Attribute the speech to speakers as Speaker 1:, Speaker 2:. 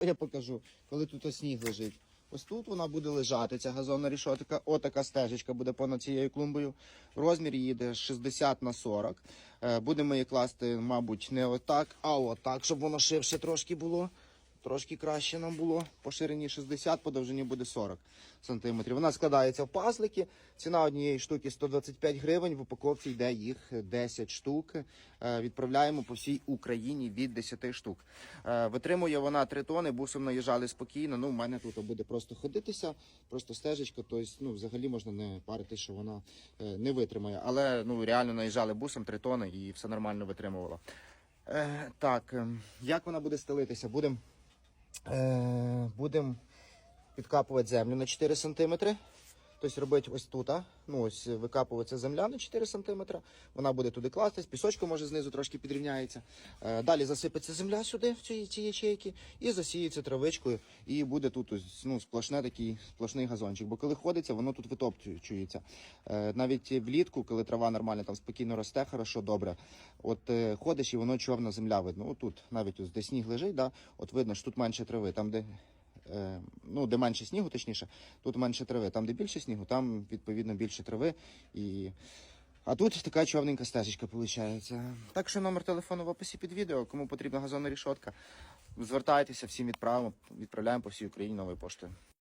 Speaker 1: Я покажу, коли тут сніг лежить. Ось тут вона буде лежати, ця газонна рішотка. Отака стежечка буде понад цією клумбою. Розмір її йде 60 на 40. Е, Будемо її класти, мабуть, не отак, а отак, щоб воно ширше трошки було. Трошки краще нам було. По ширині 60, по довжині буде 40 сантиметрів. Вона складається в пазлики. Ціна однієї штуки 125 гривень. В упаковці йде їх 10 штук. Е, Відправляємо по всій Україні від 10 штук. Е, Витримує вона 3 тони, бусом наїжджали спокійно. Ну, в мене тут буде просто ходитися, просто стежечка. Тобто, ну, взагалі можна не парити, що вона е, не витримає. Але ну, реально наїжджали бусом 3 тони і все нормально витримувало. Так, ем, як вона буде стелитися? Будемо Будемо підкапувати землю на 4 см. Тобто робити ось тут. Ну, ось викапується земля на 4 см. Вона буде туди кластись, пісочку може знизу трошки підрівняється. Е, Далі засипеться земля сюди, в ці, ці ячейки, і засіється травичкою. І буде тут ось, ну, сплошне такий сплошний газончик. Бо коли ходиться, воно тут витоптується. Е, Навіть влітку, коли трава нормально там спокійно росте, хорошо, добре. От е, ходиш і воно човна земля видно. Отут, навіть ось де сніг лежить, да, от видно, що тут менше трави. Там, де е, ну, де менше снігу, точніше, тут менше трави. Там, де більше снігу, там відповідно більше трави. І... А тут така човненька стежечка виходить. Так що номер телефону в описі під відео. Кому потрібна газонна рішотка, звертайтеся, всім відправимо, відправляємо по всій Україні новою поштою.